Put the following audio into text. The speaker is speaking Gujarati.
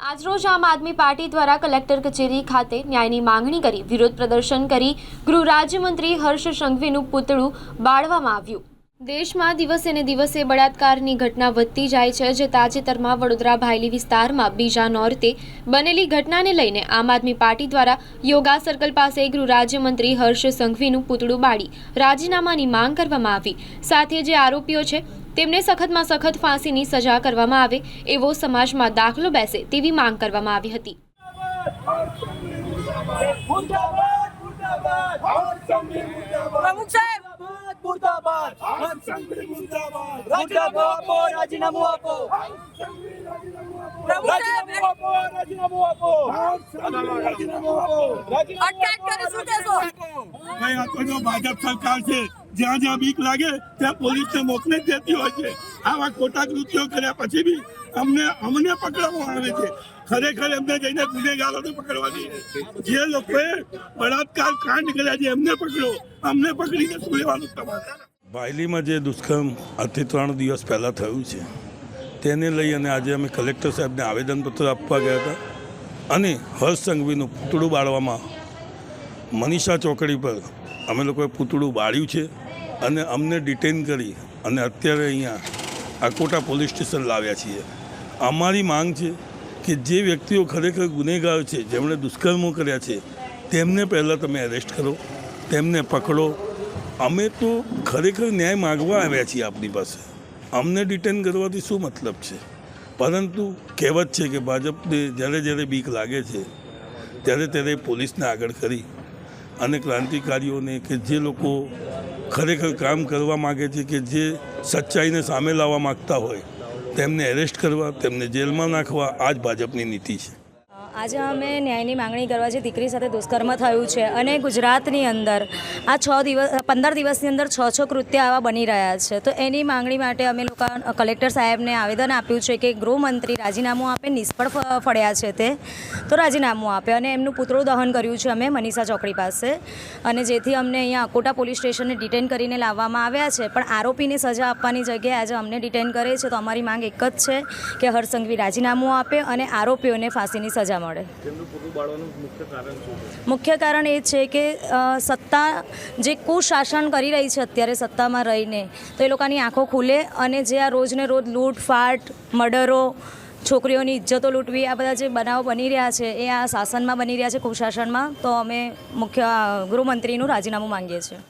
આજરોજ આમ આદમી પાર્ટી દ્વારા કલેક્ટર કચેરી ખાતે ન્યાયની માંગણી કરી, વિરોધ પ્રદર્શન કરી ગૃહ રાજ્યમંત્રી હર્ષ સંઘવીનું પૂતળું બાળવામાં આવ્યું. દેશમાં દિવસે ને દિવસે બળાત્કારની ઘટના વધતી જાય છે, જે તાજેતરમાં વડોદરા ભાયલી વિસ્તારમાં બીજા નોરતે બનેલી ઘટનાને લઈને આમ આદમી પાર્ટી દ્વારા યોગા સર્કલ પાસે ગૃહ રાજ્યમંત્રી હર્ષ સંઘવીનું પૂતળું બાળી રાજીનામાની માંગ કરવામાં આવી. સાથે જે આરોપીઓ છે તેમને સખતમાં સખત ફાંસીની સજા કરવામાં આવે એવો સમાજમાં દાખલો બેસે તેવી માંગ કરવામાં આવી હતી. પ્રમુખ સાહેબ! મુર્દાબાદ રાજીનામું આપો રાજીનામું આપો પ્રમુખ સાહેબ રાજીનામું આપો રાજીનામું આપો. રાજીનામું આપો. અટકાયત કરી શું કહેશો ભાઈ આ તો જો ભાજપ સરકાર છે. જ્યાં જ્યાં બીક લાગે ત્યાં પોલીસને મોકલી દેતી હોય છે. આવા ખોટા કૃત્યો કર્યા પછી બી અમને અમને પકડવામાં આવે છે. ખરેખર એમને જઈને ગુનેગારોને પકડવાની જે લોકોએ બળાત્કાર કાંડ કર્યા છે એમને પકડો. અમને પકડીને શું લેવાનું તમારે? વાયલીમાં જે દુષ્કર્મ આજથી ત્રણ દિવસ પહેલાં થયું છે. તેને લઈ અને આજે અમે કલેક્ટર સાહેબને આવેદનપત્ર આપવા ગયા હતા. અને હર્ષ સંઘવીનું પૂતળું બાળવામાં મનીષા ચોકડી પર અમે લોકોએ પૂતળું બાળ્યું છે અને અમને ડિટેન કરી અને અત્યારે અહીંયા અકોટા પોલીસ સ્ટેશન લાવ્યા છીએ. અમારી માંગ છે કે જે વ્યક્તિઓ ખરેખર ગુનેગાર છે, જેમણે દુષ્કર્મો કર્યા છે, તેમને પહેલાં તમે એરેસ્ટ કરો, તેમને પકડો. અમે તો ખરેખર ન્યાય માગવા આવ્યા છીએ આપની પાસે. અમને ડિટેન કરવાથી શું મતલબ છે? પરંતુ કહેવત છે કે ભાજપને જ્યારે જ્યારે બીક લાગે છે, ત્યારે ત્યારે પોલીસને આગળ કરી અને ક્રાંતિકારીઓને કે જે લોકો ખરેખર કામ કરવા માગે છે કે જે સચ્ચાઈને સામે લાવવા માગતા હોય, તેમને એરેસ્ટ કરવા, તેમને જેલમાં નાખવા, આ જ ભાજપની નીતિ છે. આજે અમે ન્યાયની માંગણી કરવા જે દીકરી સાથે દુષ્કર્મ થયું છે અને ગુજરાતની અંદર આ છ દિવસ, પંદર દિવસની અંદર છ છ કૃત્ય આવા બની રહ્યા છે. તો એની માંગણી માટે અમે લોકો કલેક્ટર સાહેબને આવેદન આપ્યું છે કે ગૃહમંત્રી રાજીનામું આપે, નિષ્ફળ ફળ્યા છે તે, તો રાજીનામું આપે અને એમનું પુતળું દહન કર્યું છે અમે મનીષા ચોકડી પાસે. અને જેથી અમને અહીંયા અકોટા પોલીસ સ્ટેશને ડિટેન કરીને લાવવામાં આવ્યા છે. પણ આરોપીને સજા આપવાની જગ્યાએ આજે અમને ડિટેન કરે છે. તો અમારી માંગ એક જ છે કે હરસંઘવી રાજીનામું આપે અને આરોપીઓને ફાંસીની સજા મળે. મુખ્ય કારણ એ છે કે સત્તા જે કુશાસન કરી રહી છે અત્યારે સત્તામાં રહીને તો એ લોકોની આંખો ખુલે અને જે આ રોજને રોજ લૂંટફાટ મર્ડરો છોકરીઓની ઇજ્જતો લૂંટવી આ બધા જે બનાવો બની રહ્યા છે એ આ શાસનમાં બની રહ્યા છે કુશાસનમાં તો અમે મુખ્ય ગૃહમંત્રીનું રાજીનામું માંગીએ છીએ.